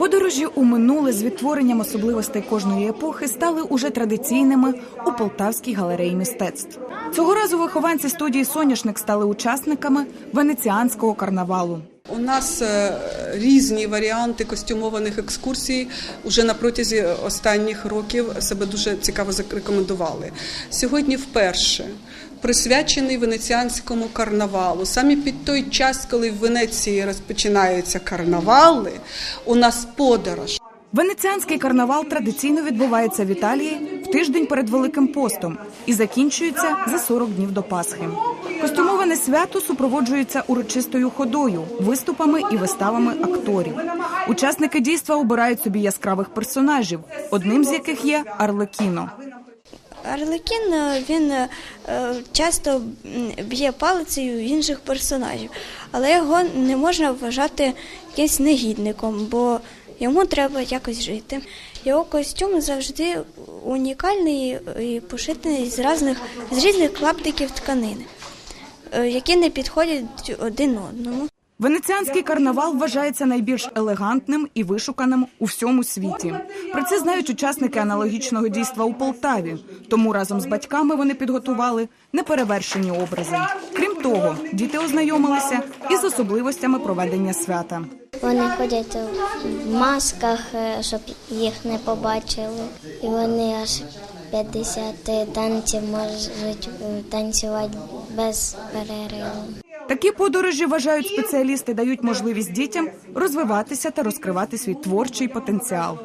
Подорожі у минуле з відтворенням особливостей кожної епохи стали уже традиційними у Полтавській галереї мистецтв. Цього разу вихованці студії Соняшник стали учасниками венеціанського карнавалу. У нас е, різні варіанти костюмованих екскурсій уже на протязі останніх років себе дуже цікаво зарекомендували. Сьогодні вперше присвячений венеціанському карнавалу. Саме під той час, коли в Венеції розпочинаються карнавали, у нас подорож. Венеціанський карнавал традиційно відбувається в Італії в тиждень перед Великим постом і закінчується за 40 днів до Пасхи. Костюмоване свято супроводжується урочистою ходою, виступами і виставами акторів. Учасники дійства обирають собі яскравих персонажів, одним з яких є Арлекіно. Арлекін е, він е, часто б'є палицею інших персонажів, але його не можна вважати якимось негідником, бо йому треба якось жити. Його костюм завжди унікальний і пошитий з різних, з різних клаптиків тканини, які не підходять один одному. Венеціанський карнавал вважається найбільш елегантним і вишуканим у всьому світі. Про це знають учасники аналогічного дійства у Полтаві. Тому разом з батьками вони підготували неперевершені образи. Крім того, діти ознайомилися із особливостями проведення свята. Вони ходять в масках, е, щоб їх не побачили. І вони аж 50 танців можуть е, танцювати без перериву. Такі подорожі вважають спеціалісти, дають можливість дітям розвиватися та розкривати свій творчий потенціал.